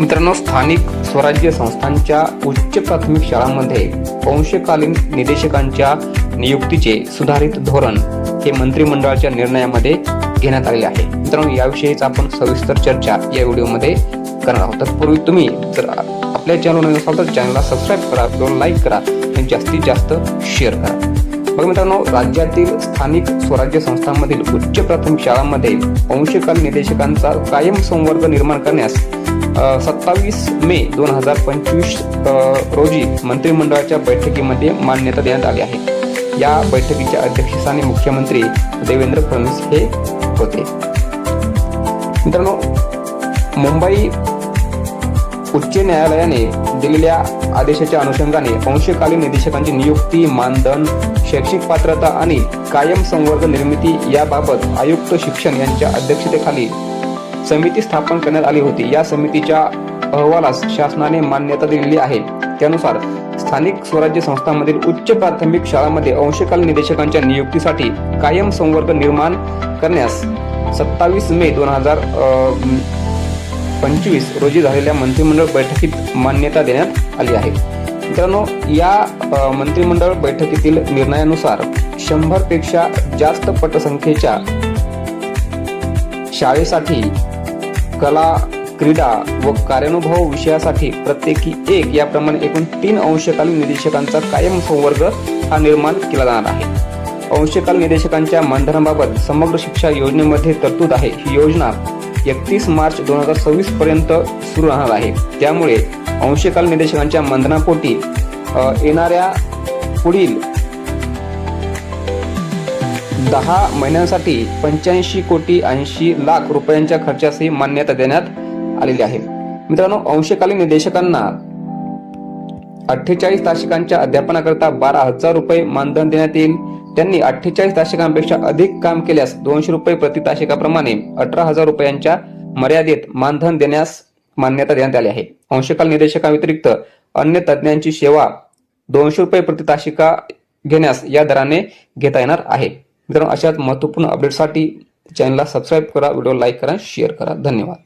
मित्रांनो स्थानिक स्वराज्य संस्थांच्या उच्च प्राथमिक शाळांमध्ये अंशकालीन निदेशकांच्या नियुक्तीचे सुधारित धोरण हे मंत्रिमंडळाच्या निर्णयामध्ये घेण्यात आलेले आहे. मित्रांनो याविषयीच आपण सविस्तर चर्चा या व्हिडिओमध्ये करणार आहोत. तत्पूर्वी तुम्ही जर आपल्या चॅनल असाल तर चॅनलला सबस्क्राईब करा किंवा लाईक करा आणि जास्तीत जास्त शेअर करा. बघा मित्रांनो राज्यातील स्थानिक स्वराज्य संस्थांमधील उच्च प्राथमिक शाळांमध्ये अंशकालीन निदेशकांचा कायम संवर्ग निर्माण करण्यास सत्तावीस मे दोन हजार पंचवीस रोजी मंत्रिमंडळाच्या बैठकीमध्ये मान्यता देण्यात आली आहे. या बैठकीच्या अध्यक्षस्थानी मुख्यमंत्री देवेंद्र फडणवीस हे होते. मित्रांनो मुंबई उच्च न्यायालयाने दिलेल्या आदेशाच्या अनुषंगाने अंशकालीन निदेशकांची नियुक्ती मानधन शैक्षणिक पात्रता आणि कायम संवर्ग निर्मिती याबाबत आयुक्त शिक्षण यांच्या अध्यक्षतेखाली समिती स्थापन करण्यात आली होती. या समितीच्या अहवालास शासनाने मान्यता दिलेली आहे. त्यानुसार स्थानिक स्वराज्य संस्थांमधील उच्च प्राथमिक शाळांमध्ये अंशकालीन निदेशकांच्या नियुक्तीसाठी कायम संवर्ग निर्माण करण्यास सत्तावीस मे दोन हजार पंचवीस रोजी झालेल्या मंत्रिमंडळ बैठकीत मान्यता देण्यात आली आहे. मित्रांनो या मंत्रिमंडळ बैठकीतील निर्णयानुसार शंभरपेक्षा जास्त पटसंख्येच्या शाळेसाठी कला क्रीडा व कार्यानुभव विषयासाठी प्रत्येकी एक याप्रमाणे एकूण तीन अंशकालीन निदेशकांचा कायम संवर्ग हा निर्माण केला जाणार आहे. अंशकालीन निदेशकांच्या मानधनाबाबत समग्र शिक्षा योजनेमध्ये तरतूद आहे. ही योजना एकतीस मार्च दोन हजार सव्वीस पर्यंत सुरू राहणार आहे. त्यामुळे अंशकाल निदेशकांच्या मानधनापोटी येणाऱ्या पुढील दहा महिन्यांसाठी पंच्याऐंशी कोटी ऐंशी लाख रुपयांच्या खर्चासही मान्यता देण्यात आलेली आहे. मित्रांनो अंशकालीन निदेशकांना अठ्ठेचाळीस तासिकांच्या अध्यापनाकरता बारा हजार रुपये मानधन देण्यात येईल. त्यांनी अठ्ठेचाळीस तासिकांपेक्षा अधिक काम केल्यास दोनशे रुपये प्रति तासिकाप्रमाणे अठरा हजार रुपयांच्या मर्यादेत मानधन देण्यास मान्यता देण्यात आली आहे. अंशकाल निदेशकाव्यतिरिक्त अन्य तज्ज्ञांची सेवा दोनशे रुपये प्रति तासिका घेण्यास या दराने घेता येणार आहे. मित्रांनो अशाच महत्त्वपूर्ण अपडेटसाठी चॅनलला सबस्क्राईब करा व्हिडिओ लाईक करा शेअर करा. धन्यवाद.